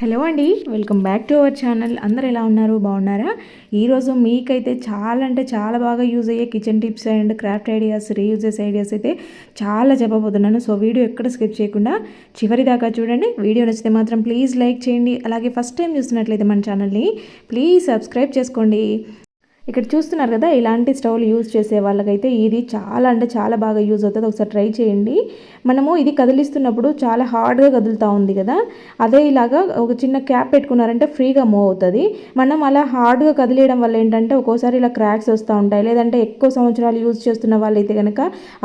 Hello అండి welcome back to our channel. అందరు ఎలా ఉన్నారు? బాగున్నారా? ఈరోజు మీకైతే చాలా అంటే చాలా బాగా యూజ్ అయ్యే kitchen tips and craft ideas reuses ideas అయితే చాలా చెప్పబోతున్నాను. సో వీడియో ఎక్కడ స్కిప్ చేయకుండా చివరి దాకా చూడండి. వీడియో నచ్చితే మాత్రం ప్లీజ్ లైక్ చేయండి. అలాగే ఫస్ట్ టైం చూస్తున్నట్లయితే మన ఛానల్ని ప్లీజ్ సబ్స్క్రైబ్ చేసుకోండి. ఇక్కడ చూస్తున్నారు కదా ఇలాంటి స్టవ్లు యూజ్ చేసే వాళ్ళకైతే ఇది చాలా అంటే చాలా బాగా యూజ్ అవుతుంది. ఒకసారి ట్రై చేయండి. మనము ఇది కదిలిస్తున్నప్పుడు చాలా హార్డ్గా కదులుతూ ఉంది కదా అదే ఇలాగా ఒక చిన్న క్యాప్ పెట్టుకున్నారంటే ఫ్రీగా మూవ్ అవుతుంది. మనం అలా హార్డ్గా కదిలేయడం వల్ల ఏంటంటే ఒక్కోసారి ఇలా క్రాక్స్ వస్తూ ఉంటాయి. లేదంటే ఎక్కువ సంవత్సరాలు యూజ్ చేస్తున్న వాళ్ళైతే కనుక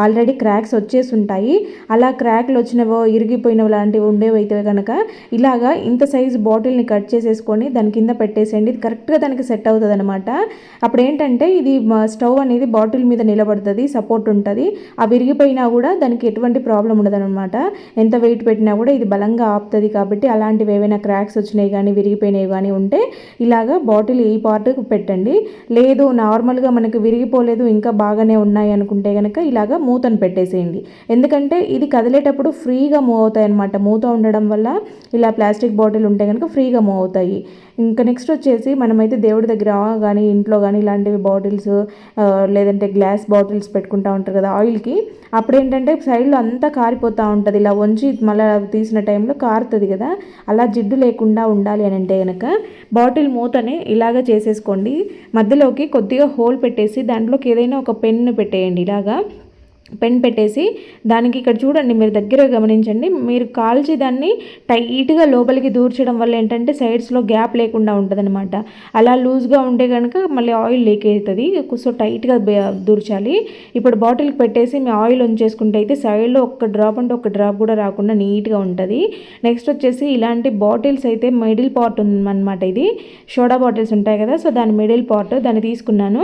ఆల్రెడీ క్రాక్స్ వచ్చేసి ఉంటాయి. అలా క్రాక్లు వచ్చినవో ఇరిగిపోయినవి లాంటివి ఉండేవి అయితే కనుక ఇలాగా ఇంత సైజ్ బాటిల్ని కట్ చేసేసుకొని దాని కింద పెట్టేసేయండి. కరెక్ట్గా దానికి సెట్ అవుతుంది అనమాట అప్పుడు ఏంటంటే ఇది స్టవ్ అనేది బాటిల్ మీద నిలబడుతుంది సపోర్ట్ ఉంటుంది. ఆ విరిగిపోయినా కూడా దానికి ఎటువంటి ప్రాబ్లం ఉండదనమాట ఎంత వెయిట్ పెట్టినా కూడా ఇది బలంగా ఆపుతుంది కాబట్టి అలాంటివి ఏవైనా క్రాక్స్ వచ్చినాయి కానీ విరిగిపోయినాయి కానీ ఉంటే ఇలాగా బాటిల్ ఈ పార్ట్ పెట్టండి. లేదు నార్మల్గా మనకి విరిగిపోలేదు ఇంకా బాగానే ఉన్నాయి అనుకుంటే కనుక ఇలాగా మూతను పెట్టేసేయండి. ఎందుకంటే ఇది కదిలేటప్పుడు ఫ్రీగా మూవ్ అవుతాయి అనమాట మూత ఉండడం వల్ల ఇలా ప్లాస్టిక్ బాటిల్ ఉంటే కనుక ఫ్రీగా మూవ్ అవుతాయి. ఇంకా నెక్స్ట్ వచ్చేసి మనమైతే దేవుడి దగ్గర కానీ ఇంట్లో కానీ ఇలాంటివి బాటిల్స్ లేదంటే గ్లాస్ బాటిల్స్ పెట్టుకుంటూ ఉంటారు కదా ఆయిల్కి అప్పుడు ఏంటంటే సైడ్లో అంతా కారిపోతూ ఉంటుంది. ఇలా వంచి మళ్ళీ తీసిన టైంలో కారుతుంది కదా అలా జిడ్డు లేకుండా ఉండాలి అని అంటే కనుక బాటిల్ మూతని ఇలాగ చేసేసుకోండి. మధ్యలోకి కొద్దిగా హోల్ పెట్టేసి దాంట్లోకి ఏదైనా ఒక పెన్ను పెట్టేయండి. ఇలాగా పెన్ పెట్టేసి దానికి ఇక్కడ చూడండి మీరు దగ్గర గమనించండి. మీరు కాల్చి దాన్ని టైట్గా లోపలికి దూర్చడం వల్ల ఏంటంటే సైడ్స్లో గ్యాప్ లేకుండా ఉంటుందన్నమాట. అలా లూజ్గా ఉంటే కనుక మళ్ళీ ఆయిల్ లీక్ అవుతుంది. సో టైట్గా దూర్చాలి. ఇప్పుడు బాటిల్కి పెట్టేసి మీ ఆయిల్ ఉంచేసుకుంటే అయితే సైడ్లో ఒక్క డ్రాప్ అంటే ఒక డ్రాప్ కూడా రాకుండా నీట్గా ఉంటుంది. నెక్స్ట్ వచ్చేసి ఇలాంటి బాటిల్స్ అయితే మిడిల్ పార్ట్ ఉందన్నమాట ఇది. సోడా బాటిల్స్ ఉంటాయి కదా సో దాని మిడిల్ పార్ట్ దాన్ని తీసుకున్నాను.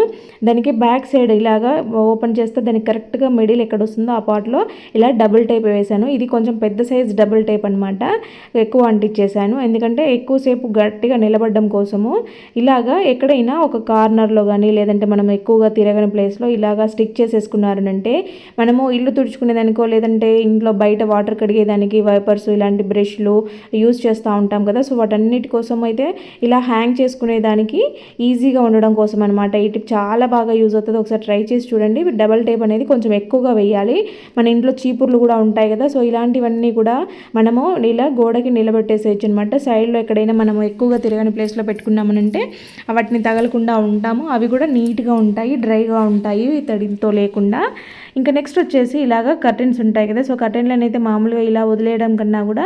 దానికి బ్యాక్ సైడ్ ఇలాగా ఓపెన్ చేస్తే దానికి కరెక్ట్గా మిడిల్ మిడిల్ ఎక్కడ వస్తుందో ఆ పాట్లో ఇలా డబుల్ టైప్ వేసాను. ఇది కొంచెం పెద్ద సైజ్ డబుల్ టైప్ అనమాట ఎక్కువ అంటించేసాను ఎందుకంటే ఎక్కువసేపు గట్టిగా నిలబడడం కోసము ఇలాగా ఎక్కడైనా ఒక కార్నర్లో కానీ లేదంటే మనం ఎక్కువగా తిరగని ప్లేస్లో ఇలాగా స్టిక్ చేసేసుకున్నారనంటే మనము ఇల్లు తుడుచుకునేదానికో లేదంటే ఇంట్లో బయట వాటర్ కడిగేదానికి వైపర్స్ ఇలాంటి బ్రష్లు యూజ్ చేస్తూ ఉంటాం కదా. సో వాటన్నిటి కోసం అయితే ఇలా హ్యాంగ్ చేసుకునేదానికి ఈజీగా ఉండడం కోసం అనమాట ఈ టిప్ చాలా బాగా యూజ్ అవుతుంది. ఒకసారి ట్రై చేసి చూడండి. డబల్ టేప్ అనేది కొంచెం ఎక్కువ ఎక్కువగా వేయాలి మన ఇంట్లో చీపుర్లు కూడా ఉంటాయి కదా సో ఇలాంటివన్నీ కూడా మనము ఇలా గోడకి నిలబెట్టేసేయచ్చు అనమాట సైడ్లో ఎక్కడైనా మనము ఎక్కువగా తిరగని ప్లేస్లో పెట్టుకున్నామనంటే వాటిని తగలకుండా ఉంటాము. అవి కూడా నీట్గా ఉంటాయి డ్రైగా ఉంటాయి తడితో లేకుండా. ఇంకా నెక్స్ట్ వచ్చేసి ఇలాగ కర్టెన్స్ ఉంటాయి కదా. సో కర్టెన్లను అయితే మామూలుగా ఇలా వదిలేయడం కన్నా కూడా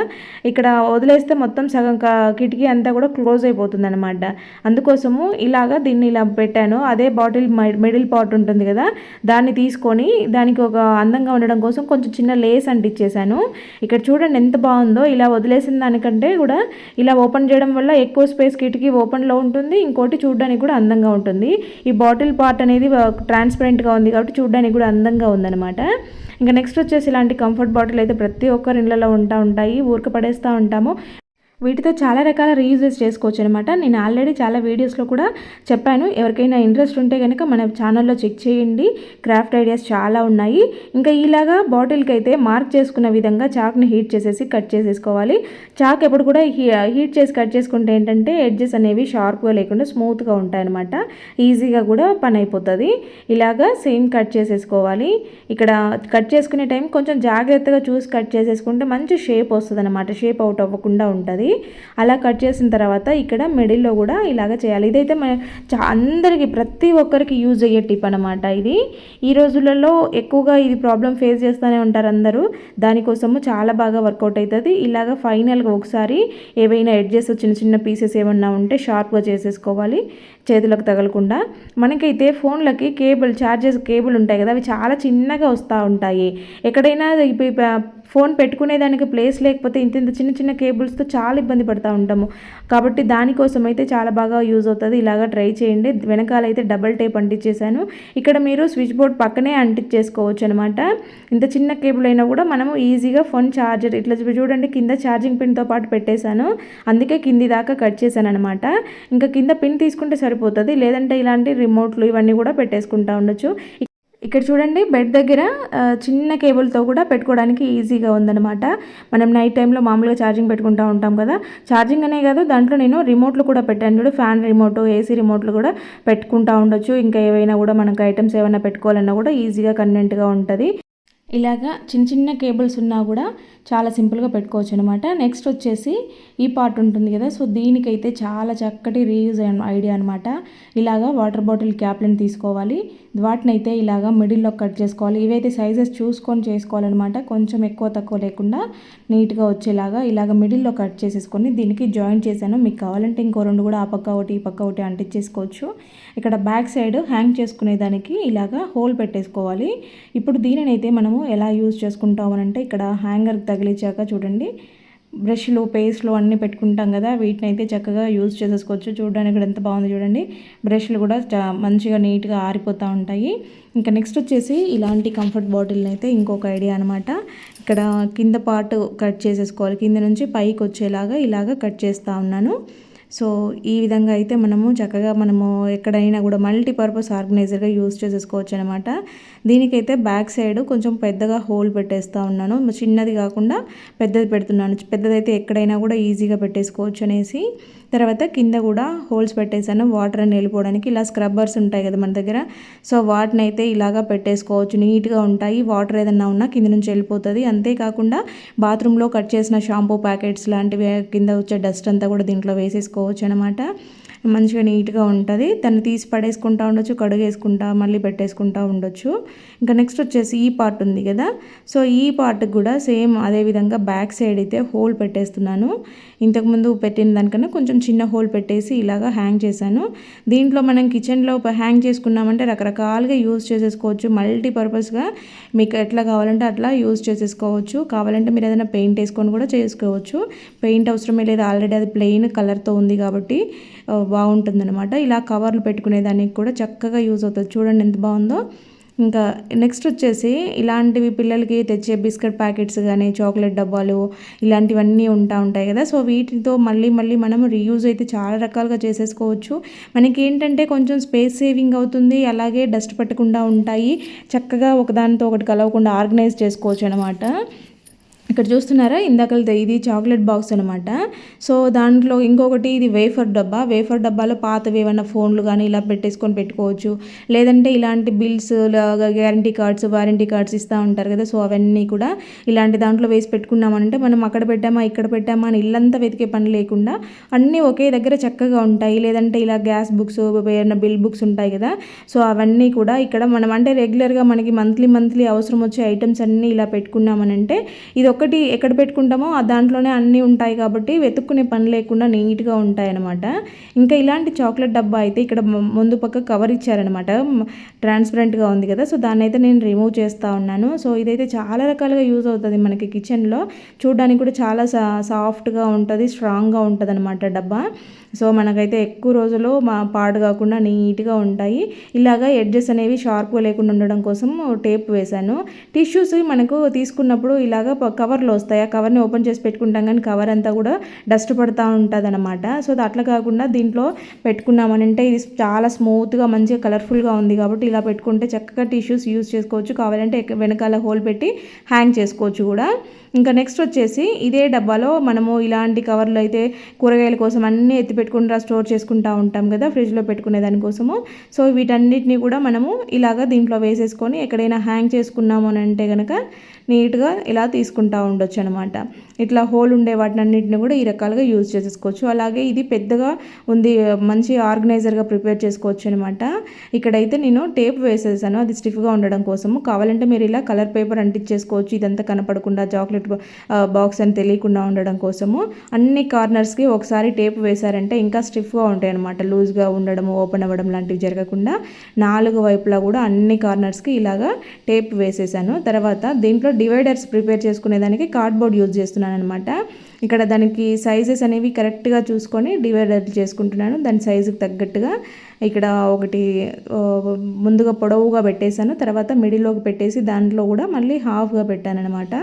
ఇక్కడ వదిలేస్తే మొత్తం సగం కిటికీ అంతా కూడా క్లోజ్ అయిపోతుంది అనమాట అందుకోసము ఇలాగ దీన్ని ఇలా పెట్టాను. అదే బాటిల్ మిడిల్ పాట్ ఉంటుంది కదా. దాన్ని తీసుకొని దానికి ఒక అందంగా ఉండడం కోసం కొంచెం చిన్న లేస్ అంటిచ్చేసాను ఇక్కడ చూడండి ఎంత బాగుందో. ఇలా వదిలేసిన దానికంటే కూడా ఇలా ఓపెన్ చేయడం వల్ల ఎక్కువ స్పేస్ కిటికీ ఓపెన్లో ఉంటుంది. ఇంకోటి చూడడానికి కూడా అందంగా ఉంటుంది. ఈ బాటిల్ పార్ట్ అనేది ట్రాన్స్పరెంట్గా ఉంది కాబట్టి చూడడానికి కూడా అందంగా ఉంది. ఉందన్నమాట. ఇంకా నెక్స్ట్ వచ్చేసి ఇలాంటి కంఫర్ట్ బాటిల్ అయితే ప్రతి ఒక్కరి ఇళ్ళలో ఉంటా ఉంటాయి ఊరిక పడేస్తూ ఉంటాము. వీటితో చాలా రకాల రీయూజెస్ చేసుకోవచ్చు అనమాట నేను ఆల్రెడీ చాలా వీడియోస్లో కూడా చెప్పాను. ఎవరికైనా ఇంట్రెస్ట్ ఉంటే కనుక మన ఛానల్లో చెక్ చేయండి. క్రాఫ్ట్ ఐడియాస్ చాలా ఉన్నాయి. ఇంకా ఇలాగా బాటిల్కి అయితే మార్క్ చేసుకున్న విధంగా చాక్ని హీట్ చేసేసి కట్ చేసేసుకోవాలి. చాక్ ఎప్పుడు కూడా హీట్ చేసి కట్ చేసుకుంటే ఏంటంటే ఎడ్జెస్ అనేవి షార్ప్గా లేకుండా స్మూత్గా ఉంటాయన్నమాట. ఈజీగా కూడా పని అయిపోతుంది. ఇలాగా సేమ్ కట్ చేసేసుకోవాలి. ఇక్కడ కట్ చేసుకునే టైం కొంచెం జాగ్రత్తగా చూసి కట్ చేసేసుకుంటే మంచి షేప్ వస్తుంది అనమాట షేప్ అవుట్ అవ్వకుండా ఉంటుంది. అలా కట్ చేసిన తర్వాత ఇక్కడ మిడిల్లో కూడా ఇలాగ చేయాలి. ఇదైతే మన అందరికీ ప్రతి ఒక్కరికి యూజ్ అయ్యే టిప్ అనమాట ఇది. ఈ రోజులలో ఎక్కువగా ఇది ప్రాబ్లం ఫేస్ చేస్తూనే ఉంటారు అందరూ. దానికోసము చాలా బాగా వర్కౌట్ అవుతుంది ఇలాగ ఫైనల్గా ఒకసారి ఏవైనా ఎడ్జెస్ చిన్న చిన్న పీసెస్ ఏమన్నా ఉంటే షార్ప్గా చేసేసుకోవాలి. చేతులకు తగలకుండా. మనకైతే ఫోన్లకి కేబుల్ ఛార్జెస్ కేబుల్ ఉంటాయి కదా అవి చాలా చిన్నగా వస్తూ ఉంటాయి. ఎక్కడైనా ఫోన్ పెట్టుకునేదానికి ప్లేస్ లేకపోతే ఇంత ఇంత చిన్న చిన్న కేబుల్స్తో చాలా ఇబ్బంది పడుతూ ఉంటాము. కాబట్టి దానికోసం అయితే చాలా బాగా యూజ్ అవుతుంది. ఇలాగా ట్రై చేయండి. వెనకాల అయితే డబల్ టేప్ అంటించేసాను ఇక్కడ మీరు స్విచ్ బోర్డ్ పక్కనే అంటించేసుకోవచ్చు అనమాట ఇంత చిన్న కేబుల్ అయినా కూడా మనము ఈజీగా ఫోన్ ఛార్జర్ ఇట్లా చూడండి కింద ఛార్జింగ్ పిన్తో పాటు పెట్టేశాను. అందుకే కింది దాకా కట్ చేశాను అనమాట ఇంకా కింద పిన్ తీసుకుంటే సరిపోతుంది. లేదంటే ఇలాంటి రిమోట్లు ఇవన్నీ కూడా పెట్టేసుకుంటా ఉండొచ్చు. ఇక్కడ చూడండి బెడ్ దగ్గర చిన్న కేబుల్తో కూడా పెట్టుకోవడానికి ఈజీగా ఉందన్నమాట. మనం నైట్ టైంలో మామూలుగా ఛార్జింగ్ పెట్టుకుంటూ ఉంటాం కదా. ఛార్జింగ్ అనే కాదు దాంట్లో నేను రిమోట్లు కూడా పెట్టాను చూడు. ఫ్యాన్ రిమోట్ ఏసీ రిమోట్లు కూడా పెట్టుకుంటూ ఉండొచ్చు. ఇంకా ఏవైనా కూడా మనకు ఐటమ్స్ ఏమైనా పెట్టుకోవాలన్నా కూడా ఈజీగా కన్వెంట్గా ఉంటుంది. ఇలాగా చిన్న చిన్న కేబుల్స్ ఉన్నా కూడా చాలా సింపుల్గా పెట్టుకోవచ్చు అనమాట నెక్స్ట్ వచ్చేసి ఈ పార్ట్ ఉంటుంది కదా. సో దీనికైతే చాలా చక్కటి రీయూజ్ ఐడియా అనమాట ఇలాగా వాటర్ బాటిల్ క్యాప్లను తీసుకోవాలి. వాటినైతే ఇలాగా మిడిల్లో కట్ చేసుకోవాలి. ఇవైతే సైజెస్ చూసుకొని చేసుకోవాలన్నమాట. కొంచెం ఎక్కువ తక్కువ లేకుండా నీట్గా వచ్చేలాగా ఇలాగ మిడిల్లో కట్ చేసేసుకొని దీనికి జాయిన్ చేశాను. మీకు కావాలంటే ఇంకో రెండు కూడా ఆ పక్క ఒకటి ఈ పక్క ఒకటి అంటించేసుకోవచ్చు ఇక్కడ బ్యాక్ సైడ్ హ్యాంగ్ చేసుకునే దానికి ఇలాగా హోల్ పెట్టేసుకోవాలి. ఇప్పుడు దీనినైతే మనము ఎలా యూజ్ చేసుకుంటామనంటే ఇక్కడ హ్యాంగర్ తగిలించాక చూడండి. బ్రష్లు పేస్ట్లు అన్నీ పెట్టుకుంటాం కదా వీటిని అయితే చక్కగా యూజ్ చేసేసుకోవచ్చు. చూడడానికి కూడా ఎంత బాగుంది చూడండి. బ్రష్లు కూడా చా- మంచిగా నీట్గా ఆరిపోతూ ఉంటాయి. ఇంకా నెక్స్ట్ వచ్చేసి ఇలాంటి కంఫర్ట్ బాటిల్ని అయితే ఇంకొక ఐడియా అనమాట ఇక్కడ కింద పార్ట్ కట్ చేసేసుకోవాలి. కింద నుంచి పైకి వచ్చేలాగా ఇలాగ కట్ చేస్తూ ఉన్నాను. సో ఈ విధంగా అయితే మనము చక్కగా మనము ఎక్కడైనా కూడా మల్టీపర్పస్ ఆర్గనైజర్గా యూజ్ చేసేసుకోవచ్చు అనమాట దీనికైతే బ్యాక్ సైడ్ కొంచెం పెద్దగా హోల్ పెట్టేస్తూ ఉన్నాను. చిన్నది కాకుండా పెద్దది పెడుతున్నాను. పెద్దదైతే ఎక్కడైనా కూడా ఈజీగా పెట్టేసుకోవచ్చు అనేసి. తర్వాత కింద కూడా హోల్స్ పెట్టేశాను. వాటర్ అని వెళ్ళిపోవడానికి. ఇలా స్క్రబ్బర్స్ ఉంటాయి కదా మన దగ్గర. సో వాటిని అయితే ఇలాగా పెట్టేసుకోవచ్చు. నీట్గా ఉంటాయి. వాటర్ ఏదన్నా ఉన్నా కింద నుంచి వెళ్ళిపోతుంది. అంతేకాకుండా బాత్రూంలో కట్ చేసిన షాంపూ ప్యాకెట్స్ లాంటివి కింద వచ్చే డస్ట్ అంతా కూడా దీంట్లో వేసేసుకోవచ్చు అనమాట మంచిగా నీట్గా ఉంటుంది. దాన్ని తీసి పడేసుకుంటా ఉండొచ్చు కడుగేసుకుంటా మళ్ళీ పెట్టేసుకుంటా ఉండొచ్చు. ఇంకా నెక్స్ట్ వచ్చేసి ఈ పార్ట్ ఉంది కదా. సో ఈ పార్ట్ కూడా సేమ్ అదే విధంగా బ్యాక్ సైడ్ అయితే హోల్ పెట్టేస్తున్నాను. ఇంతకుముందు పెట్టిన దానికన్నా కొంచెం చిన్న హోల్ పెట్టేసి ఇలాగా హ్యాంగ్ చేశాను. దీంట్లో మనం కిచెన్లో హ్యాంగ్ చేసుకున్నామంటే రకరకాలుగా యూజ్ చేసేసుకోవచ్చు. మల్టీపర్పస్గా మీకు ఎట్లా కావాలంటే అట్లా యూజ్ చేసేసుకోవచ్చు. కావాలంటే మీరు ఏదైనా పెయింట్ వేసుకొని కూడా చేసుకోవచ్చు. పెయింట్ అవసరమే లేదు. ఆల్రెడీ అది ప్లెయిన్ కలర్తో ఉంది కాబట్టి బాగుంటుంది అనమాట ఇలా కవర్లు పెట్టుకునే దానికి కూడా చక్కగా యూజ్ అవుతుంది. చూడండి ఎంత బాగుందో. ఇంకా నెక్స్ట్ వచ్చేసి ఇలాంటివి పిల్లలకి తెచ్చే బిస్కెట్ ప్యాకెట్స్ కానీ చాక్లెట్ డబ్బాలు ఇలాంటివన్నీ ఉంటా ఉంటాయి కదా. సో వీటితో మళ్ళీ మళ్ళీ మనం రీయూజ్ అయితే చాలా రకాలుగా చేసేసుకోవచ్చు. మనకి ఏంటంటే కొంచెం స్పేస్ సేవింగ్ అవుతుంది. అలాగే డస్ట్ పట్టకుండా ఉంటాయి. చక్కగా ఒకదానితో ఒకటి కలవకుండా ఆర్గనైజ్ చేసుకోవచ్చు అనమాట ఇక్కడ చూస్తున్నారా? ఇందాకలది ఇది చాక్లెట్ బాక్స్ అనమాట సో దాంట్లో ఇంకొకటి ఇది వేఫర్ డబ్బా. వేఫర్ డబ్బాలో పాతవి ఏమైనా ఫోన్లు కానీ ఇలా పెట్టేసుకొని పెట్టుకోవచ్చు. లేదంటే ఇలాంటి bills guarantee cards warranty cards ఇస్తూ ఉంటారు కదా. సో అవన్నీ కూడా ఇలాంటి దాంట్లో వేసి పెట్టుకున్నామంటే మనం అక్కడ పెట్టామా ఇక్కడ పెట్టామా అని ఇల్లంతా వెతికే పని లేకుండా అన్నీ ఒకే దగ్గర చక్కగా ఉంటాయి. లేదంటే ఇలా గ్యాస్ బుక్స్ ఏమైనా బిల్ బుక్స్ ఉంటాయి కదా. సో అవన్నీ కూడా ఇక్కడ మనం అంటే రెగ్యులర్గా మనకి మంత్లీ మంత్లీ అవసరం వచ్చే ఐటమ్స్ అన్నీ ఇలా పెట్టుకున్నామనంటే ఇది ఒక ఒకటి ఎక్కడ పెట్టుకుంటామో ఆ దాంట్లోనే అన్నీ ఉంటాయి కాబట్టి వెతుక్కునే పని లేకుండా నీట్గా ఉంటాయి అనమాట ఇంకా ఇలాంటి చాక్లెట్ డబ్బా అయితే ఇక్కడ ముందు పక్క కవర్ ఇచ్చారనమాట ట్రాన్స్పరెంట్గా ఉంది కదా సో దాన్ని అయితే నేను రిమూవ్ చేస్తూ ఉన్నాను. సో ఇదైతే చాలా రకాలుగా యూజ్ అవుతుంది మనకి కిచెన్లో. చూడడానికి కూడా చాలా సా సాఫ్ట్గా ఉంటుంది స్ట్రాంగ్గా ఉంటుంది అనమాట డబ్బా. సో మనకైతే ఎక్కువ రోజులు మా పాడు కాకుండా నీట్గా ఉంటాయి. ఇలాగా ఎడ్జెస్ అనేవి షార్ప్గా లేకుండా ఉండడం కోసం టేప్ వేశాను. టిష్యూస్ మనకు తీసుకున్నప్పుడు ఇలాగ కవర్లు కవర్లో వస్తాయి. ఆ కవర్ని ఓపెన్ చేసి పెట్టుకుంటాం కానీ కవర్ అంతా కూడా డస్ట్ పడుతూ ఉంటుంది అనమాట సో అది అట్లా కాకుండా దీంట్లో పెట్టుకున్నామని అంటే ఇది చాలా స్మూత్గా మంచిగా కలర్ఫుల్గా ఉంది కాబట్టి ఇలా పెట్టుకుంటే చక్కగా టిష్యూస్ యూస్ చేసుకోవచ్చు. కావాలంటే వెనకాల హోల్ పెట్టి హ్యాంగ్ చేసుకోవచ్చు కూడా. ఇంకా నెక్స్ట్ వచ్చేసి ఇదే డబ్బాలో మనము ఇలాంటి కవర్లు అయితే కూరగాయల కోసం అన్నీ ఎత్తి పెట్టుకుంటా స్టోర్ చేసుకుంటా ఉంటాం కదా ఫ్రిడ్జ్లో పెట్టుకునే దానికోసము. సో వీటన్నిటిని కూడా మనము ఇలాగ దీంట్లో వేసేసుకొని ఎక్కడైనా హ్యాంగ్ చేసుకున్నాము అని అంటే కనుక నీట్గా ఇలా తీసుకుంటా ఉండొచ్చు అనమాట ఇట్లా హోల్ ఉండే వాటిని అన్నిటిని కూడా ఈ రకాలుగా యూజ్ చేసేసుకోవచ్చు. అలాగే ఇది పెద్దగా ఉంది మంచి ఆర్గనైజర్గా ప్రిపేర్ చేసుకోవచ్చు అనమాట ఇక్కడైతే నేను టేప్ వేసేసాను అది స్టిఫ్గా ఉండడం కోసము. కావాలంటే మీరు ఇలా కలర్ పేపర్ అంటించేసుకోవచ్చు ఇదంతా కనపడకుండా చాక్లెట్ బాక్స్ అని తెలియకుండా ఉండడం కోసము. అన్ని కార్నర్స్కి ఒకసారి టేప్ వేశారంటే ఇంకా స్టిఫ్గా ఉంటాయి అనమాట లూజ్గా ఉండడం ఓపెన్ అవ్వడం లాంటివి జరగకుండా నాలుగు వైపులా కూడా అన్ని కార్నర్స్కి ఇలాగా టేప్ వేసేసాను. తర్వాత దీంట్లో డివైడర్స్ ప్రిపేర్ చేసుకునేదానికి కార్డ్బోర్డ్ యూజ్ చేస్తున్నాను అనమాట ఇక్కడ దానికి సైజెస్ అనేవి కరెక్ట్గా చూసుకొని డివైడర్ చేసుకుంటున్నాను. దాని సైజుకి తగ్గట్టుగా ఇక్కడ ఒకటి ముందుగా పొడవుగా పెట్టేశాను. తర్వాత మిడిల్లోకి పెట్టేసి దాంట్లో కూడా మళ్ళీ హాఫ్గా పెట్టాను అనమాట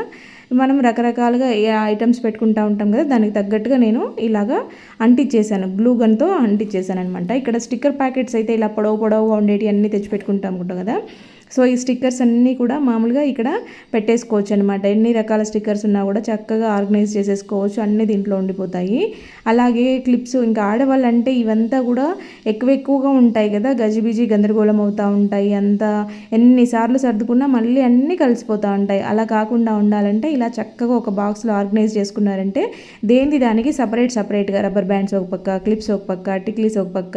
మనం రకరకాలుగా ఏ ఐటమ్స్ పెట్టుకుంటా ఉంటాం కదా దానికి తగ్గట్టుగా నేను ఇలాగా అంటించేసాను గ్లూ గన్తో అంటించేసాను అనమాట ఇక్కడ స్టిక్కర్ ప్యాకెట్స్ అయితే ఇలా పొడవు పొడవుగా ఉండేవి అన్నీ తెచ్చి పెట్టుకుంటాం అనుకుంటాం కదా. సో ఈ స్టిక్కర్స్ అన్నీ కూడా మామూలుగా ఇక్కడ పెట్టేసుకోవచ్చు అనమాట ఎన్ని రకాల స్టిక్కర్స్ ఉన్నా కూడా చక్కగా ఆర్గనైజ్ చేసేసుకోవచ్చు. అన్ని దీంట్లో ఉండిపోతాయి. అలాగే క్లిప్స్ ఇంకా ఆడవాళ్ళు అంటే ఇవంతా కూడా ఎక్కువ ఎక్కువగా ఉంటాయి కదా. గజిబిజి గందరగోళం అవుతూ ఉంటాయి. అంతా ఎన్నిసార్లు సర్దుకున్నా మళ్ళీ అన్నీ కలిసిపోతూ ఉంటాయి. అలా కాకుండా ఉండాలంటే ఇలా చక్కగా ఒక బాక్స్లో ఆర్గనైజ్ చేసుకున్నారంటే దేనిది దానికి సపరేట్ సపరేట్గా రబ్బర్ బ్యాండ్స్ ఒక పక్క క్లిప్స్ ఒక పక్క టిక్లీస్ ఒక పక్క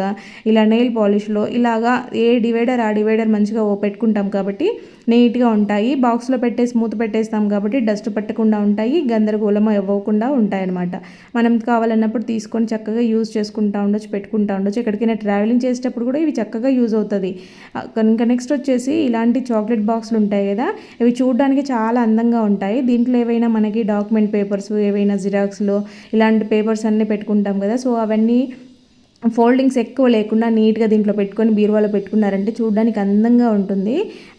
ఇలా నెయిల్ పాలిష్లో ఇలాగా ఏ డివైడర్ ఆ డివైడర్ మంచిగా పెట్టుకుంటా ఉంటాం కాబట్టి నీట్గా ఉంటాయి. బాక్స్లో పెట్టేసి మూత పెట్టేస్తాం కాబట్టి డస్ట్ పట్టకుండా ఉంటాయి. గందరగోళం ఇవ్వకుండా ఉంటాయి అనమాట మనం కావాలన్నప్పుడు తీసుకొని చక్కగా యూజ్ చేసుకుంటా ఉండొచ్చు పెట్టుకుంటా ఉండొచ్చు. ఎక్కడికైనా ట్రావెలింగ్ చేసేటప్పుడు కూడా ఇవి చక్కగా యూజ్ అవుతుంది. ఇంకా నెక్స్ట్ వచ్చేసి ఇలాంటి చాక్లెట్ బాక్సులు ఉంటాయి కదా ఇవి చూడడానికి చాలా అందంగా ఉంటాయి. దీంట్లో ఏవైనా మనకి డాక్యుమెంట్ పేపర్స్ ఏవైనా జిరాక్స్లో ఇలాంటి పేపర్స్ అన్నీ పెట్టుకుంటాం కదా. సో అవన్నీ ఫోల్డింగ్స్ ఎక్కువ లేకుండా నీట్గా దీంట్లో పెట్టుకొని బీరువాలో పెట్టుకున్నారంటే చూడడానికి అందంగా ఉంటుంది.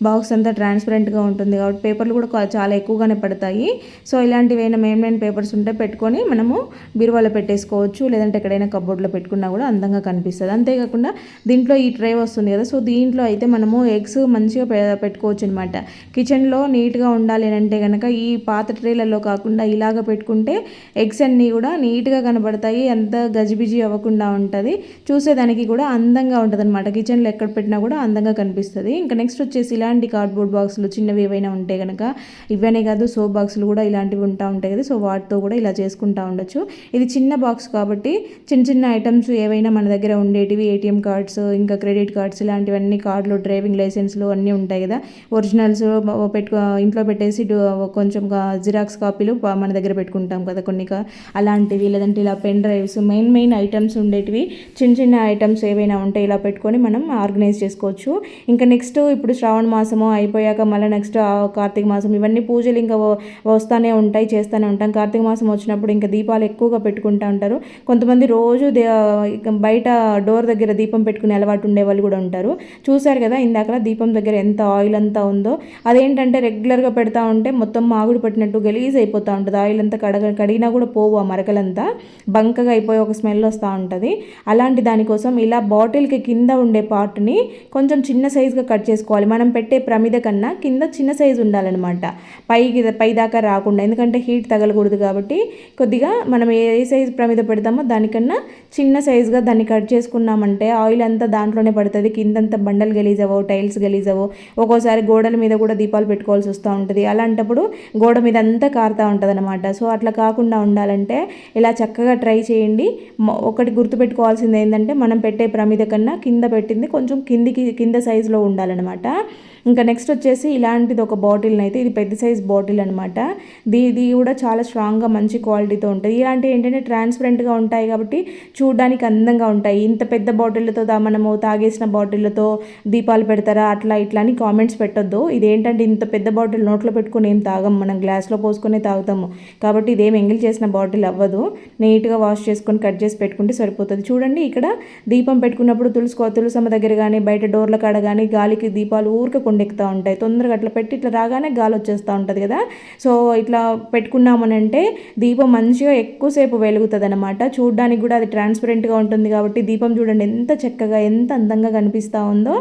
బాక్స్ అంతా ట్రాన్స్పరెంట్గా ఉంటుంది కాబట్టి పేపర్లు కూడా చాలా ఎక్కువగానే పడతాయి. సో ఇలాంటివి ఏమైనా మెయిన్ పేపర్స్ ఉంటే పెట్టుకొని మనము బీరువాలో పెట్టేసుకోవచ్చు. లేదంటే ఎక్కడైనా కబోర్డ్లో పెట్టుకున్నా కూడా అందంగా కనిపిస్తుంది. అంతేకాకుండా దీంట్లో ఈ ట్రే వస్తుంది కదా సో దీంట్లో అయితే మనము ఎగ్స్ మంచిగా పెట్టుకోవచ్చు అనమాట కిచెన్లో నీట్గా ఉండాలి అని అంటే కనుక ఈ పాత ట్రేలలో కాకుండా ఇలాగ పెట్టుకుంటే ఎగ్స్ అన్నీ కూడా నీట్గా కనబడతాయి. అంత గజిబిజి అవ్వకుండా ఉంటుంది. ఉంటుంది. చూసేదానికి కూడా అందంగా ఉంటుంది అనమాట కిచెన్లో ఎక్కడ పెట్టినా కూడా అందంగా కనిపిస్తుంది. ఇంకా నెక్స్ట్ వచ్చేసి ఇలాంటి కార్డ్బోర్డ్ బాక్సులు చిన్నవి ఏవైనా ఉంటే కనుక ఇవనే కాదు సోప్ బాక్సులు కూడా ఇలాంటివి ఉంటా ఉంటాయి కదా. సో వాటితో కూడా ఇలా చేసుకుంటా ఉండొచ్చు. ఇది చిన్న బాక్స్ కాబట్టి చిన్న చిన్న ఐటమ్స్ ఏవైనా మన దగ్గర ఉండేటివి ఏటీఎం కార్డ్స్ ఇంకా క్రెడిట్ కార్డ్స్ ఇలాంటివన్నీ కార్డులు డ్రైవింగ్ లైసెన్స్లు అన్నీ ఉంటాయి కదా. ఒరిజినల్స్ పెట్టుకో ఇంట్లో పెట్టేసి కొంచెం జిరాక్స్ కాపీలు మన దగ్గర పెట్టుకుంటాం కదా కొన్ని అలాంటివి లేదంటే ఇలా pen drives main main items ఉండేటివి చిన్న చిన్న ఐటమ్స్ ఏవైనా ఉంటే ఇలా పెట్టుకొని మనం ఆర్గనైజ్ చేసుకోవచ్చు. ఇంకా నెక్స్ట్ ఇప్పుడు శ్రావణ మాసము అయిపోయాక మళ్ళీ నెక్స్ట్ కార్తీక మాసం ఇవన్నీ పూజలు ఇంకా వస్తూనే ఉంటాయి చేస్తూనే ఉంటాం. కార్తీక మాసం వచ్చినప్పుడు ఇంకా దీపాలు ఎక్కువగా పెట్టుకుంటూ ఉంటారు. కొంతమంది రోజు బయట డోర్ దగ్గర దీపం పెట్టుకునే అలవాటు ఉండే వాళ్ళు కూడా ఉంటారు. చూశారు కదా ఇందాక దీపం దగ్గర ఎంత ఆయిల్ అంతా ఉందో. అదేంటంటే రెగ్యులర్గా పెడతా ఉంటే మొత్తం మాగుడు పట్టినట్టు గలీజ్ అయిపోతూ ఉంటుంది. ఆయిల్ అంతా కడగ కడిగినా కూడా పోవు ఆ మరకలంతా. బంకగా అయిపోయి ఒక స్మెల్ వస్తూ ఉంటుంది. అలాంటి దానికోసం ఇలా బాటిల్కి కింద ఉండే పార్ట్ని కొంచెం చిన్న సైజుగా కట్ చేసుకోవాలి. మనం పెట్టే ప్రమిద కన్నా కింద చిన్న సైజు ఉండాలన్నమాట. పైకి పై దాకా రాకుండా. ఎందుకంటే హీట్ తగలకూడదు కాబట్టి కొద్దిగా మనం ఏ సైజు ప్రమిద పెడతామో దానికన్నా చిన్న సైజుగా దాన్ని కట్ చేసుకున్నామంటే ఆయిల్ అంతా దాంట్లోనే పడుతుంది. కిందంతా బండలు గలీజ్ అవ్వవు టైల్స్ గలీజ్ అవ్వవు. ఒక్కోసారి గోడల మీద కూడా దీపాలు పెట్టుకోవాల్సి వస్తూ ఉంటుంది. అలాంటప్పుడు గోడ మీద అంతా కారుతూ ఉంటుంది అనమాట సో అట్లా కాకుండా ఉండాలంటే ఇలా చక్కగా ట్రై చేయండి. ఒకటి గుర్తుపెట్టుకోవాల్సి కావాల్సింది ఏంటంటే మనం పెట్టే ప్రమిద కన్నా కింద పెట్టింది కొంచెం కిందికి కింద సైజులో ఉండాలన్నమాట. ఇంకా నెక్స్ట్ వచ్చేసి ఇలాంటిది ఒక బాటిల్ అయితే ఇది పెద్ద సైజ్ బాటిల్ అనమాట ఇది కూడా చాలా స్ట్రాంగ్గా మంచి క్వాలిటీతో ఉంటుంది. ఇలాంటివి ఏంటంటే ట్రాన్స్పరెంట్గా ఉంటాయి కాబట్టి చూడడానికి అందంగా ఉంటాయి. ఇంత పెద్ద బాటిళ్ళతో మనము తాగేసిన బాటిళ్ళతో దీపాలు పెడతారా అట్లా ఇట్లా అని కామెంట్స్ పెట్టొద్దు. ఇది ఏంటంటే ఇంత పెద్ద బాటిల్ నోట్లో పెట్టుకుని ఏం తాగం. మనం గ్లాస్లో పోసుకొని తాగుతాము. కాబట్టి ఇదేం ఎంగిల్ చేసిన బాటిల్ అవ్వదు. నీట్గా వాష్ చేసుకొని కట్ చేసి పెట్టుకుంటే సరిపోతుంది. చూడండి ఇక్కడ దీపం పెట్టుకున్నప్పుడు తులుసుకో తులసమ్మ దగ్గర కానీ బయట డోర్ల కాడ కానీ గాలికి దీపాలు ఊరికే కొండెక్కుతూ ఉంటాయి. తొందరగా అట్లా పెట్టి ఇట్లా రాగానే గాలి వచ్చేస్తూ ఉంటుంది కదా. సో ఇట్లా పెట్టుకున్నామని అంటే దీపం మంచిగా ఎక్కువసేపు వెలుగుతుంది అనమాట చూడడానికి కూడా అది ట్రాన్స్పరెంట్గా ఉంటుంది కాబట్టి దీపం చూడండి ఎంత చక్కగా ఎంత అందంగా కనిపిస్తూ ఉందో.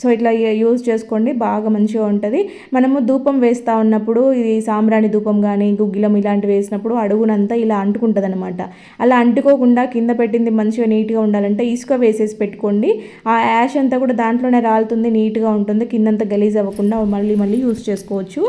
సో ఇట్లా యూజ్ చేసుకోండి. బాగా మంచిగా ఉంటుంది. మనము ధూపం వేస్తూ ఉన్నప్పుడు ఇది సాంబ్రాణి ధూపం కానీ గుగ్గిలం ఇలాంటివి వేసినప్పుడు అడుగునంతా ఇలా అంటుకుంటుంది అనమాట అలా అంటుకోకుండా కింద పెట్టింది మంచిగా నీట్గా ఉండాలంటే ఇసుక వేసేసి పెట్టుకోండి. ఆ యాష్ అంతా కూడా దాంట్లోనే రాలుతుంది నీట్గా ఉంటుంది. కిందంతా రిలీజ్ అవ్వకుండా మళ్ళీ మళ్ళీ యూస్ చేసుకోవచ్చు.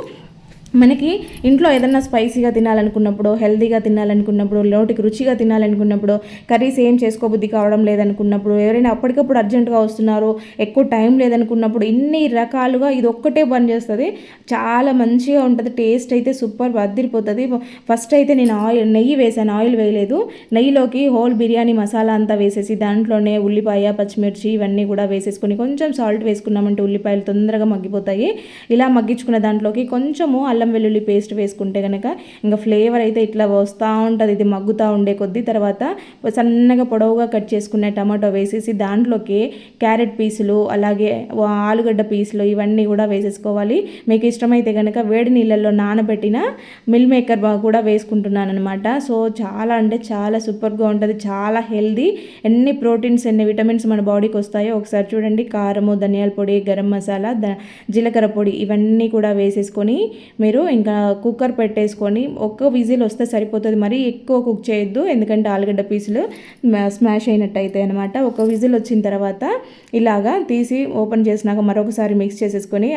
మనకి ఇంట్లో ఏదన్నా స్పైసీగా తినాలనుకున్నప్పుడు హెల్దీగా తినాలనుకున్నప్పుడు నోటికి రుచిగా తినాలనుకున్నప్పుడు కర్రీస్ ఏం చేసుకోబుద్ధి కావడం లేదనుకున్నప్పుడు ఎవరైనా అప్పటికప్పుడు అర్జెంటుగా వస్తున్నారు ఎక్కువ టైం లేదనుకున్నప్పుడు ఇన్ని రకాలుగా ఇది ఒక్కటే పని చేస్తుంది. చాలా మంచిగా ఉంటుంది టేస్ట్ అయితే సూపర్ అదిరిపోతుంది. ఫస్ట్ అయితే నేను ఆయిల్ నెయ్యి వేసాను ఆయిల్ వేయలేదు. నెయ్యిలోకి హోల్ బిర్యానీ మసాలా అంతా వేసేసి దాంట్లోనే ఉల్లిపాయ పచ్చిమిర్చి ఇవన్నీ కూడా వేసేసుకొని కొంచెం సాల్ట్ వేసుకున్నామంటే ఉల్లిపాయలు తొందరగా మగ్గిపోతాయి. ఇలా మగ్గించుకున్న దాంట్లోకి కొంచెము అల్లం అల్లం వెల్లుల్లి పేస్ట్ వేసుకుంటే కనుక ఇంకా ఫ్లేవర్ అయితే ఇట్లా వస్తూ ఉంటుంది. ఇది మగ్గుతూ ఉండే కొద్దీ తర్వాత సన్నగా పొడవుగా కట్ చేసుకునే టమాటో వేసేసి దాంట్లోకి క్యారెట్ పీసులు అలాగే ఆలుగడ్డ పీసులు ఇవన్నీ కూడా వేసేసుకోవాలి. మీకు ఇష్టమైతే కనుక వేడి నీళ్ళల్లో నానబెట్టిన మిల్ మేకర్ కూడా వేసుకుంటున్నాను అనమాట సో చాలా అంటే చాలా సూపర్గా ఉంటుంది చాలా హెల్దీ. ఎన్ని ప్రోటీన్స్ ఎన్ని విటమిన్స్ మన బాడీకి వస్తాయో ఒకసారి చూడండి. కారము ధనియాల పొడి గరం మసాలా ద జీలకర్ర పొడి ఇవన్నీ కూడా వేసేసుకొని మీరు ఇంకా కుక్కర్ పెట్టేసుకొని ఒక్క విజిల్ వస్తే సరిపోతుంది. మరి ఎక్కువ కుక్ చేయొద్దు ఎందుకంటే ఆలుగడ్డ పీసులు స్మాష్ అయినట్టు అయితే అనమాట ఒక విజిల్ వచ్చిన తర్వాత ఇలాగా తీసి ఓపెన్ చేసినాక మరొకసారి మిక్స్ చేసేసుకొని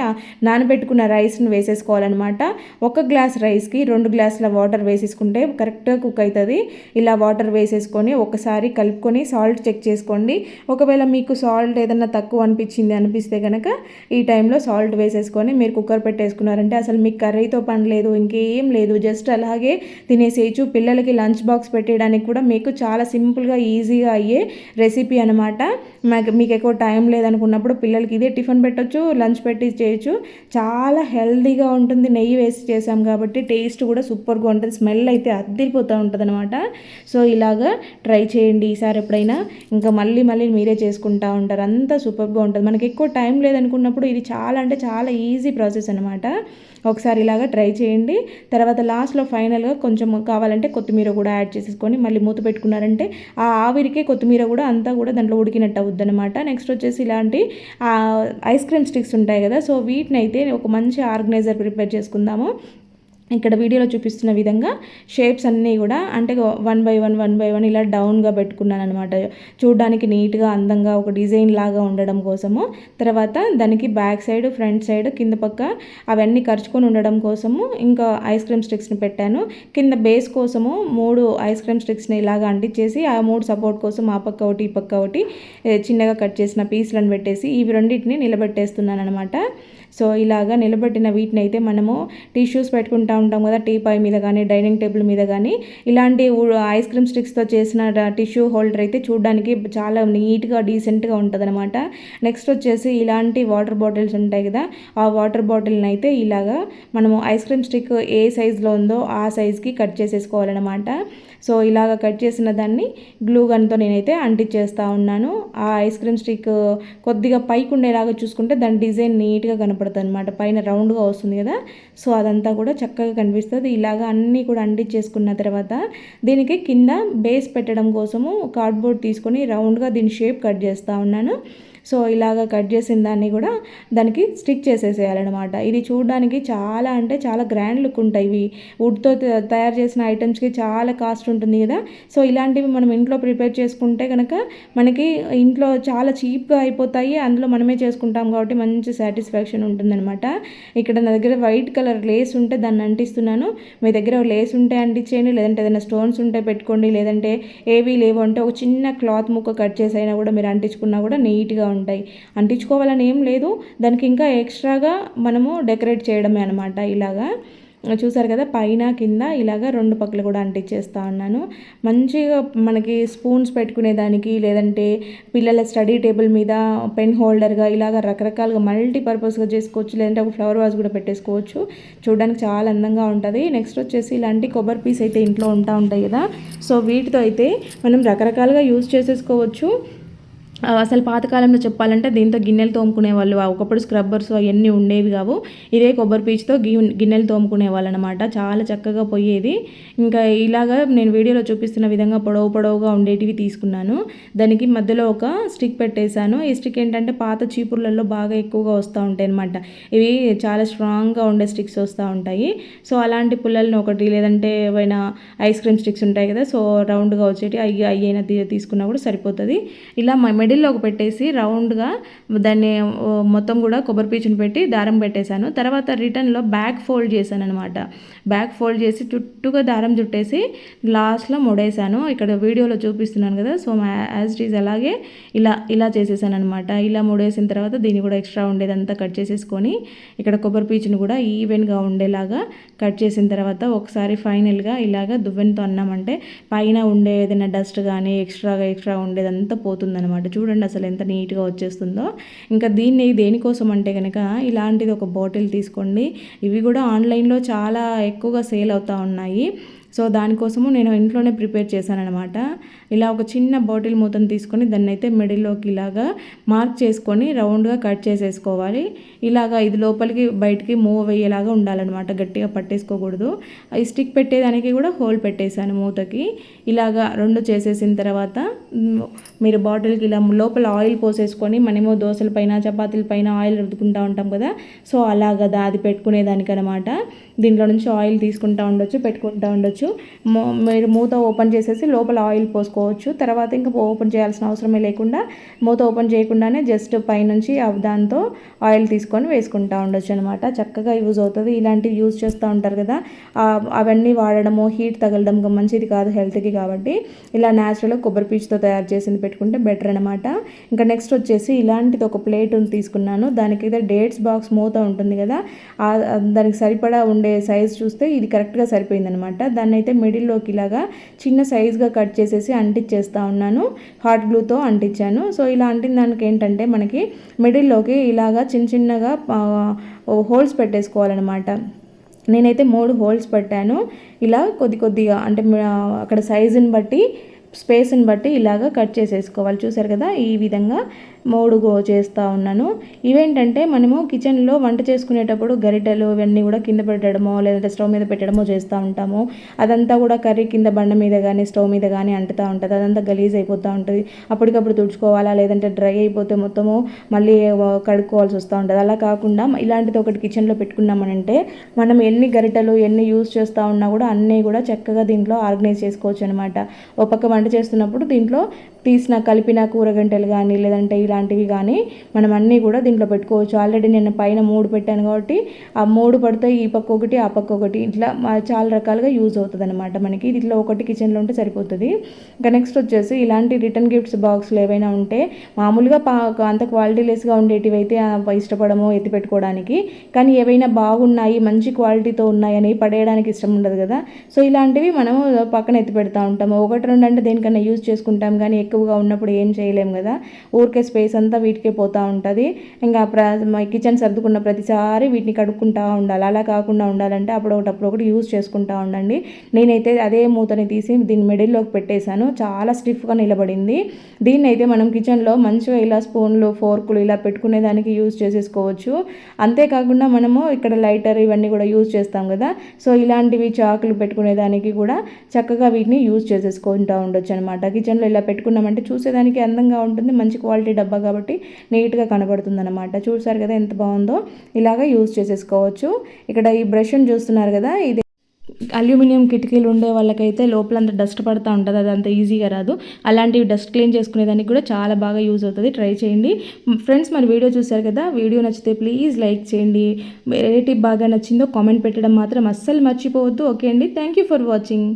నానబెట్టుకున్న రైస్ని వేసేసుకోవాలన్నమాట. ఒక గ్లాస్ రైస్కి రెండు గ్లాసుల వాటర్ వేసేసుకుంటే కరెక్ట్గా కుక్ అవుతుంది ఇలా వాటర్ వేసేసుకొని ఒకసారి కలుపుకొని సాల్ట్ చెక్ చేసుకోండి. ఒకవేళ మీకు సాల్ట్ ఏదన్నా తక్కువ అనిపించింది అనిపిస్తే కనుక ఈ టైంలో సాల్ట్ వేసేసుకొని మీరు కుక్కర్ పెట్టేసుకున్నారంటే అసలు మీకు కర్రీతో పని లేదు ఇంకేం లేదు. జస్ట్ అలాగే తినేసేయచ్చు పిల్లలకి లంచ్ బాక్స్ పెట్టేయడానికి కూడా మీకు చాలా సింపుల్గా ఈజీగా అయ్యే రెసిపీ అనమాట మీకు ఎక్కువ టైం లేదనుకున్నప్పుడు పిల్లలకి ఇదే టిఫిన్ పెట్టచ్చు లంచ్ పెట్టి చేయొచ్చు. చాలా హెల్దీగా ఉంటుంది. నెయ్యి వేసి చేసాం కాబట్టి టేస్ట్ కూడా సూపర్గా ఉంటుంది. స్మెల్ అయితే అద్దిరిపోతూ ఉంటుంది అనమాట సో ఇలాగా ట్రై చేయండి ఈసారి ఎప్పుడైనా. ఇంకా మళ్ళీ మళ్ళీ మీరే చేసుకుంటూ ఉంటారు. అంతా సూపర్గా ఉంటుంది. మనకి ఎక్కువ టైం లేదనుకున్నప్పుడు ఇది చాలా అంటే చాలా ఈజీ ప్రాసెస్ అనమాట ఒకసారి ఇలాగా ట్రై చేయండి. తర్వాత లాస్ట్లో ఫైనల్గా కొంచెం కావాలంటే కొత్తిమీర కూడా యాడ్ చేసేసుకొని మళ్ళీ మూత పెట్టుకున్నారంటే ఆ ఆవిరికే కొత్తిమీర కూడా అంతా కూడా దాంట్లో ఉడికినట్టు అవుద్ది అనమాట నెక్స్ట్ వచ్చేసి ఇలాంటి ఐస్ క్రీమ్ స్టిక్స్ ఉంటాయి కదా సో వీటిని అయితే ఒక మంచి ఆర్గనైజర్ ప్రిపేర్ చేసుకుందాము. ఇక్కడ వీడియోలో చూపిస్తున్న విధంగా షేప్స్ అన్నీ కూడా అంటే one by one one by one ఇలా డౌన్గా పెట్టుకున్నాను అనమాట చూడడానికి నీట్గా అందంగా ఒక డిజైన్ లాగా ఉండడం కోసము. తర్వాత దానికి బ్యాక్ సైడ్ ఫ్రంట్ సైడ్ కింద పక్క అవన్నీ ఖర్చుకొని ఉండడం కోసము ఇంకా ఐస్ క్రీమ్ స్టిక్స్ని పెట్టాను. కింద బేస్ కోసము మూడు ఐస్ క్రీమ్ స్టిక్స్ని ఇలాగ అంటించేసి ఆ మూడు సపోర్ట్ కోసం ఆ పక్క ఒకటి ఈ పక్క ఒకటి చిన్నగా కట్ చేసిన పీస్లను పెట్టేసి ఇవి రెండింటిని నిలబెట్టేస్తున్నాను అనమాట సో ఇలాగా నిలబెట్టిన వీటిని అయితే మనము టిష్యూస్ పెట్టుకుంటా ఉంటాం కదా టీ పై మీద కానీ డైనింగ్ టేబుల్ మీద కానీ. ఇలాంటి ఐస్ క్రీమ్ స్టిక్స్తో చేసిన టిష్యూ హోల్డర్ అయితే చూడడానికి చాలా నీట్గా డీసెంట్గా ఉంటుంది అనమాట నెక్స్ట్ వచ్చేసి ఇలాంటి వాటర్ బాటిల్స్ ఉంటాయి కదా ఆ వాటర్ బాటిల్ని అయితే ఇలాగా మనము ఐస్ క్రీమ్ స్టిక్ ఏ సైజులో ఉందో ఆ సైజ్కి కట్ చేసేసుకోవాలన్నమాట. సో ఇలాగ కట్ చేసిన దాన్ని గ్లూ గన్తో నేనైతే అంటించేస్తూ ఉన్నాను. ఆ ఐస్ క్రీమ్ స్టిక్ కొద్దిగా పైకి ఉండేలాగా చూసుకుంటే దాని డిజైన్ నీట్గా కనపడుతుంది అనమాట పైన రౌండ్గా వస్తుంది కదా. సో అదంతా కూడా చక్కగా కనిపిస్తుంది. ఇలాగ అన్నీ కూడా అంటించేసుకున్న తర్వాత దీనికి కింద బేస్ పెట్టడం కోసము కార్డ్బోర్డ్ తీసుకొని రౌండ్గా దీని షేప్ కట్ చేస్తూ ఉన్నాను. సో ఇలాగ కట్ చేసిన దాన్ని కూడా దానికి స్టిక్ చేసేసేయాలన్నమాట. ఇది చూడడానికి చాలా అంటే చాలా గ్రాండ్ లుక్ ఉంటాయి ఇవి. వుడ్తో తయారు చేసిన ఐటమ్స్కి చాలా కాస్ట్ ఉంటుంది కదా. సో ఇలాంటివి మనం ఇంట్లో ప్రిపేర్ చేసుకుంటే కనుక మనకి ఇంట్లో చాలా చీప్గా అయిపోతాయి. అందులో మనమే చేసుకుంటాం కాబట్టి మంచి సాటిస్ఫాక్షన్ ఉంటుందన్నమాట. ఇక్కడ నా దగ్గర వైట్ కలర్ లేస్ ఉంటే దాన్ని అంటిస్తున్నాను. మీ దగ్గర లేస్ ఉంటే అంటించేయండి. లేదంటే ఏదైనా స్టోన్స్ ఉంటే పెట్టుకోండి. లేదంటే ఏవి లేవు అంటే ఒక చిన్న క్లాత్ ముక్క కట్ చేసి అయినా కూడా మీరు అంటించుకున్నా కూడా నీట్గా ఉంటాయి. అంటించుకోవాలని ఏం లేదు. దానికి ఇంకా ఎక్స్ట్రాగా మనము డెకరేట్ చేయడమే అనమాట ఇలాగా చూసారు కదా పైన కింద ఇలాగ రెండు పక్కలు కూడా అంటించేస్తా ఉన్నాను. మంచిగా మనకి స్పూన్స్ పెట్టుకునే దానికి లేదంటే పిల్లల స్టడీ టేబుల్ మీద పెన్ హోల్డర్గా ఇలాగ రకరకాలుగా మల్టీపర్పస్గా చేసుకోవచ్చు. లేదంటే ఒక ఫ్లవర్ వాజ్ కూడా పెట్టేసుకోవచ్చు. చూడడానికి చాలా అందంగా ఉంటుంది. నెక్స్ట్ వచ్చేసి ఇలాంటి కొబ్బరి పీస్ అయితే ఇంట్లో ఉంటా ఉంటాయి కదా. సో వీటితో అయితే మనం రకరకాలుగా యూజ్ చేసేసుకోవచ్చు. అసలు పాతకాలంలో చెప్పాలంటే దీంతో గిన్నెలు తోముకునే వాళ్ళు ఒకప్పుడు స్క్రబ్బర్స్ అవన్నీ ఉండేవి కావు. ఇదే కొబ్బరి పీచుతో గిన్నెలు తోముకునే వాళ్ళు అనమాట చాలా చక్కగా పోయేది. ఇంకా ఇలాగా నేను వీడియోలో చూపిస్తున్న విధంగా పొడవు పొడవుగా ఉండేటివి తీసుకున్నాను. దానికి మధ్యలో ఒక స్టిక్ పెట్టేశాను. ఈ స్టిక్ ఏంటంటే పాత చీపుర్లలో బాగా ఎక్కువగా వస్తూ ఉంటాయి అనమాట ఇవి చాలా స్ట్రాంగ్గా ఉండే స్టిక్స్ వస్తూ ఉంటాయి. సో అలాంటి పుల్లలను ఒకటి లేదంటే ఏవైనా ఐస్ క్రీమ్ స్టిక్స్ ఉంటాయి కదా సో రౌండ్గా వచ్చేటి అవి అయినా తీసుకున్నా కూడా సరిపోతుంది. ఇలా మిడిల్లోకి పెట్టేసి రౌండ్గా దాన్ని మొత్తం కూడా కొబ్బరి పీచుని పెట్టి దారం పెట్టేశాను. తర్వాత రిటర్న్లో బ్యాక్ ఫోల్డ్ చేశాను అనమాట బ్యాక్ ఫోల్డ్ చేసి చుట్టూగా దారం చుట్టేసి లాస్ట్లో ముడేశాను. ఇక్కడ వీడియోలో చూపిస్తున్నాను కదా సో యాజ్ ఇట్ ఈజ్ అలాగే ఇలా ఇలా చేసేసాను అనమాట ఇలా ముడేసిన తర్వాత దీన్ని కూడా ఎక్స్ట్రా ఉండేదంతా కట్ చేసేసుకొని ఇక్కడ కొబ్బరి పీచుని కూడా ఈవెన్గా ఉండేలాగా కట్ చేసిన తర్వాత ఒకసారి ఫైనల్గా ఇలాగ దువ్వెనతో అన్నామంటే పైన ఉండే ఏదైనా డస్ట్ కానీ ఎక్స్ట్రాగా ఎక్స్ట్రా ఉండేదంతా పోతుందన్నమాట. చూడండి అసలు ఎంత నీట్గా వచ్చేస్తుందో. ఇంకా దీన్ని దేనికోసం అంటే కనుక ఇలాంటిది ఒక బాటిల్ తీసుకోండి. ఇవి కూడా ఆన్లైన్లో చాలా ఎక్కువగా సేల్ అవుతూ ఉన్నాయి. సో దానికోసము నేను ఇంట్లోనే ప్రిపేర్ చేశానమాట ఇలా ఒక చిన్న బాటిల్ మూతను తీసుకొని దాన్ని అయితే మిడిల్లోకి ఇలాగా మార్క్ చేసుకొని రౌండ్గా కట్ చేసేసుకోవాలి. ఇలాగా ఇది లోపలికి బయటికి మూవ్ అయ్యేలాగా ఉండాలన్నమాట. గట్టిగా పట్టేసుకోకూడదు. ఈ స్టిక్ పెట్టేదానికి కూడా హోల్ పెట్టేశాను మూతకి. ఇలాగా రెండు చేసేసిన తర్వాత మీరు బాటిల్కి ఇలా లోపల ఆయిల్ పోసేసుకొని మనమేమో దోశల పైన చపాతీల పైన ఆయిల్ రుద్దుకుంటూ ఉంటాం కదా సో అలాగా అది పెట్టుకునేదానికి అనమాట దీంట్లో నుంచి ఆయిల్ తీసుకుంటూ ఉండొచ్చు పెట్టుకుంటూ ఉండొచ్చు. మీరు మూత ఓపెన్ చేసేసి లోపల ఆయిల్ పోసుకోవచ్చు. తర్వాత ఇంకా ఓపెన్ చేయాల్సిన అవసరమే లేకుండా మూత ఓపెన్ చేయకుండానే జస్ట్ పైనుంచి దాంతో ఆయిల్ తీసుకొని వేసుకుంటూ ఉండొచ్చు అనమాట చక్కగా యూజ్ అవుతుంది. ఇలాంటివి యూజ్ చేస్తూ ఉంటారు కదా. అవన్నీ వాడడము హీట్ తగలడం మంచిది కాదు హెల్త్కి కాబట్టి. ఇలా న్యాచురల్గా కొబ్బరి పీచుతో తయారు చేసింది పెట్టుకుంటే బెటర్ అనమాట ఇంకా నెక్స్ట్ వచ్చేసి ఇలాంటిది ఒక ప్లేట్ తీసుకున్నాను. దానికైతే డేట్స్ బాక్స్ మూత ఉంటుంది కదా. దానికి సరిపడా ఉండే సైజ్ చూస్తే ఇది కరెక్ట్గా సరిపోయిందనమాట దాన్ని అయితే మిడిల్లోకి ఇలాగా చిన్న సైజ్గా కట్ చేసేసి అంటించేస్తూ ఉన్నాను. హాట్ గ్లూతో అంటించాను సో ఇలా అంటిన దానికి ఏంటంటే మనకి మిడిల్లోకి ఇలాగా చిన్న చిన్నగా హోల్స్ పెట్టేసుకోవాలన్నమాట. నేనైతే మూడు హోల్స్ పెట్టాను. ఇలా కొద్ది కొద్దిగా అంటే అక్కడ సైజుని బట్టి స్పేస్ని బట్టి ఇలాగ కట్ చేసేసుకోవాలి. చూసారు కదా ఈ విధంగా మూడు చేస్తూ ఉన్నాను. ఇవేంటంటే మనము కిచెన్లో వంట చేసుకునేటప్పుడు గరిటెలు ఇవన్నీ కూడా కింద పెట్టడమో లేదంటే స్టవ్ మీద పెట్టడమో చేస్తూ ఉంటాము. అదంతా కూడా కర్రీ కింద బండ మీద కానీ స్టవ్ మీద కానీ అంటుతూ ఉంటుంది. అదంతా గలీజ్ అయిపోతూ ఉంటుంది. అప్పటికప్పుడు తుడుచుకోవాలా లేదంటే డ్రై అయిపోతే మొత్తము మళ్ళీ కడుక్కోవాల్సి వస్తూ ఉంటుంది. అలా కాకుండా ఇలాంటిది ఒకటి కిచెన్లో పెట్టుకున్నామనంటే మనం ఎన్ని గరిటెలు ఎన్ని యూస్ చేస్తూ ఉన్నా కూడా అన్నీ కూడా చక్కగా దీంట్లో ఆర్గనైజ్ చేసుకోవచ్చు అనమాట ఒక పక్క వంట చేస్తున్నప్పుడు దీంట్లో తీసిన కలిపిన కూరగంటలు కానీ లేదంటే ఇలాంటివి కానీ మనం అన్నీ కూడా దీంట్లో పెట్టుకోవచ్చు. ఆల్రెడీ నేను పైన మూడు పెట్టాను కాబట్టి ఆ మూడు పడితే ఈ పక్క ఒకటి ఆ పక్క ఒకటి. ఇట్లా చాలా రకాలుగా యూజ్ అవుతుంది అనమాట మనకి ఇట్లా ఒకటి కిచెన్లో ఉంటే సరిపోతుంది. ఇంకా నెక్స్ట్ వచ్చేసి ఇలాంటి రిటర్న్ గిఫ్ట్స్ బాక్స్లు ఏవైనా ఉంటే మామూలుగా అంత క్వాలిటీ లెస్గా ఉండేటివి అయితే ఇష్టపడము ఎత్తి పెట్టుకోవడానికి. కానీ ఏవైనా బాగున్నాయి మంచి క్వాలిటీతో ఉన్నాయని పడేయడానికి ఇష్టం ఉండదు కదా. సో ఇలాంటివి మనం పక్కన ఎత్తి పెడతా ఉంటాము. ఒకటి రెండు అంటే దేనికన్నా యూజ్ చేసుకుంటాం కానీ ఎక్కువగా ఉన్నప్పుడు ఏం చేయలేము కదా. ఊరికే స్పేస్ అంతా వీటికే పోతూ ఉంటుంది. ఇంకా ప్ర కిచెన్ సర్దుకున్న ప్రతిసారి వీటిని కడుక్కుంటూ ఉండాలి. అలా కాకుండా ఉండాలంటే అప్పుడు ఒకటి అప్పుడు ఒకటి యూజ్ చేసుకుంటూ ఉండండి. నేనైతే అదే మూతని తీసి దీని మిడిల్లోకి పెట్టేశాను. చాలా స్టిఫ్గా నిలబడింది. దీన్ని అయితే మనం కిచెన్లో మంచిగా ఇలా స్పూన్లు ఫోర్కులు ఇలా పెట్టుకునే దానికి యూజ్ చేసేసుకోవచ్చు. అంతేకాకుండా మనము ఇక్కడ లైటర్ ఇవన్నీ కూడా యూజ్ చేస్తాం కదా. సో ఇలాంటివి చాకులు పెట్టుకునే దానికి కూడా చక్కగా వీటిని యూజ్ చేసేసుకుంటూ ఉండొచ్చు అనమాట కిచెన్లో ఇలా పెట్టుకున్నామంటే చూసేదానికి అందంగా ఉంటుంది మంచి క్వాలిటీ డబ్బా కాబట్టి నీట్గా కనబడుతుంది అనమాట చూసారు కదా ఎంత బాగుందో? ఇలాగ యూజ్ చేసేసుకోవచ్చు. ఇక్కడ ఈ బ్రష్ని చూస్తున్నారు కదా ఇది అల్యూమినియం కిటికీలు ఉండే వాళ్ళకైతే లోపలంతా డస్ట్ పడుతూ ఉంటుంది అది అంత ఈజీగా రాదు. అలాంటివి డస్ట్ క్లీన్ చేసుకునేదానికి కూడా చాలా బాగా యూజ్ అవుతుంది. ట్రై చేయండి. ఫ్రెండ్స్ మరి వీడియో చూసారు కదా వీడియో నచ్చితే ప్లీజ్ లైక్ చేయండి. ఏ టిప్ బాగా నచ్చిందో కామెంట్ పెట్టడం మాత్రం అస్సలు మర్చిపోవద్దు. ఓకే అండి. Thank you for watching.